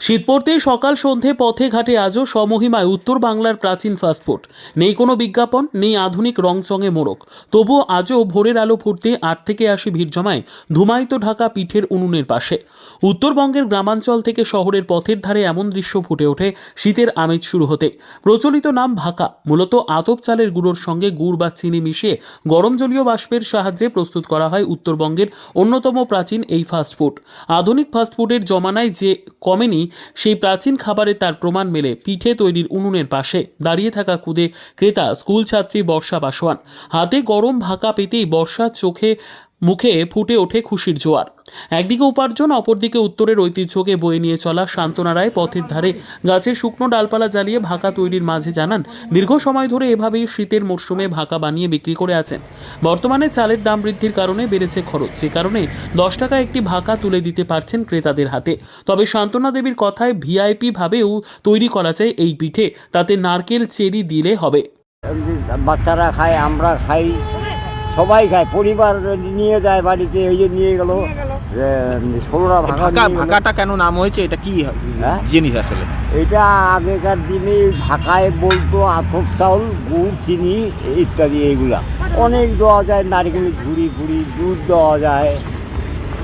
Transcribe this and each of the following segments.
শীত পড়তেই সকাল সন্ধে পথে ঘাটে আজও সমহিমায় উত্তর বাংলার প্রাচীন ফাস্টফুড। নেই কোনো বিজ্ঞাপন, নেই আধুনিক রংচঙে মোড়ক। তবুও আজও ভোরের আলো ফুটতে আট থেকে আশি ভিড় জমায় ধুমায়িত ঢাকা পিঠের উনুনের পাশে। উত্তরবঙ্গের গ্রামাঞ্চল থেকে শহরের পথের ধারে এমন দৃশ্য ফুটে ওঠে শীতের আমেজ শুরু হতে। প্রচলিত নাম ভাকা, মূলত আতপ চালের গুঁড়োর সঙ্গে গুড় বা চিনি মিশিয়ে গরম জলীয় বাষ্পের সাহায্যে প্রস্তুত করা হয় উত্তরবঙ্গের অন্যতম প্রাচীন এই ফাস্টফুড। আধুনিক ফাস্টফুডের জমানায় যে কমেনি সেই প্রাচীন খাবারে তার প্রমাণ মেলে পিঠে তৈরির উনুনের পাশে। দাঁড়িয়ে থাকা খুদে ক্রেতা, স্কুল ছাত্রী বর্ষা বাসওয়ান হাতে গরম ভাকা পেতেই বর্ষার চোখে মুখে ফুটে ওঠে খুশির জোয়ার। একদিকে উপার্জন, অপরদিকে উত্তরের ঐতিহ্যকে বয়ে নিয়ে চলা শান্তনা রায় পথের ধারে। গাছের শুকনো ডালপালা জ্বালিয়ে ভাকা তৈরির মাঝে জানান, দীর্ঘ সময় ধরে এভাবেই শীতের মরশুমে ভাকা বানিয়ে বিক্রি করে আছেন। বর্তমানে চালের দাম বৃদ্ধির কারণে বেড়েছে খরচ যে কারণে দশ টাকা একটি ভাকা তুলে দিতে পারছেন ক্রেতাদের হাতে। তবে শান্তনা দেবীর কথায় ভিআইপি ভাবেও তৈরি করা যায় এই পিঠে, তাতে নারকেল চেরি দিলে হবে। বাচ্চারা খায়, আমরা খাই। সবাই খায় পরিবার নিয়ে যায় বাড়িতে ওই যে নিয়ে গেল। ষোলোটা ভাঙা ভাকা। ভাকাটা কেন নাম হয়েছে? এটা কি হ্যাঁ? জিনিস আসলে? এটা আগেকার দিনে ভাকায় বলতো আতপ চাউল গুড় চিনি ইত্যাদি এইগুলা। অনেক দেওয়া যায় নারকেলের ঝুড়ি ফুড়ি দুধ দেওয়া যায়।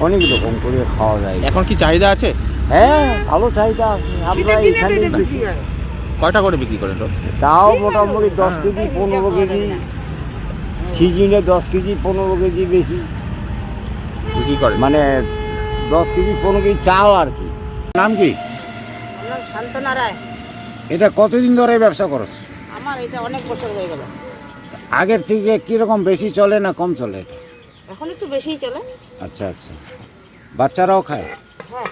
অনেক রকম করে খাওয়া যায়। এখন কি চাহিদা আছে? হ্যাঁ ভালো চাহিদা আছে। আমরা এখানে কয়টা করে বিক্রি করেন তাও মোটামুটি দশ কেজি পনেরো কেজি। সিজনে দশ কেজি পনেরো কেজি বেশি। বিক্রি করেন মানে দশ কেজি পনেরো কেজি চাও আর কি। নাম কি? আমার শান্তনা রায়। এটা কতদিন ধরে ব্যবসা করস আমার এটা অনেক বছর হয়ে গেল। আগের থেকে কীরকম বেশি চলে না কম চলে? এটা? এখন একটু বেশিই চলে। আচ্ছা আচ্ছা। বাচ্চারাও খায়? হ্যাঁ।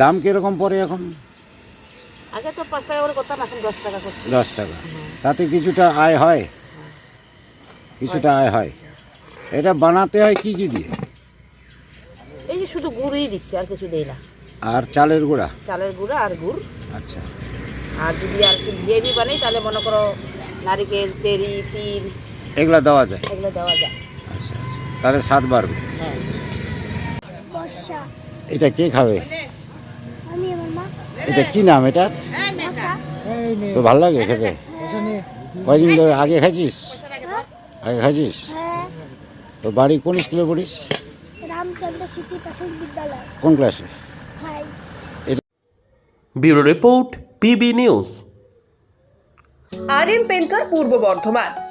দাম কীরকম পড়ে এখন? আগে তো পাঁচ টাকা করে করতাম এখন দশ টাকা করছি। দশ টাকা। তাতে কিছুটা আয় হয়? কিছুটা আয় হয়। এটা বানাতে হয় কি কি দিয়ে? এই যে শুধু গুড়ই দিচ্ছে আর কিছু দেই না। আর চালের গুঁড়া? চালের গুঁড়া আর গুড়। আচ্ছা। আর যদি আর কি ভিআইপি বানাই তাহলে মনে করো নারিকেল চেরি তিল। এগুলা দেওয়া যায়? এগুলো দেওয়া যায়। আচ্ছা আচ্ছা। তাহলে স্বাদ বাড়বে। হ্যাঁ। বর্ষা। এটা কে খাবে? আমি আমার মা। এটা কি নাম এটা তো ভালো লাগে খেতে? কয়দিন ধরে আগে খাইছিস? আগে খাইছিস? হ্যাঁ। তো বাড়ি কোন স্কুলে পড়িস? রামচন্দ্র স্মৃতি প্রাথমিক বিদ্যালয়। কোন ক্লাসে? হাই ব্যুরো রিপোর্ট পিবি নিউজ। আর এম পেন্টার পূর্ব বর্ধমান।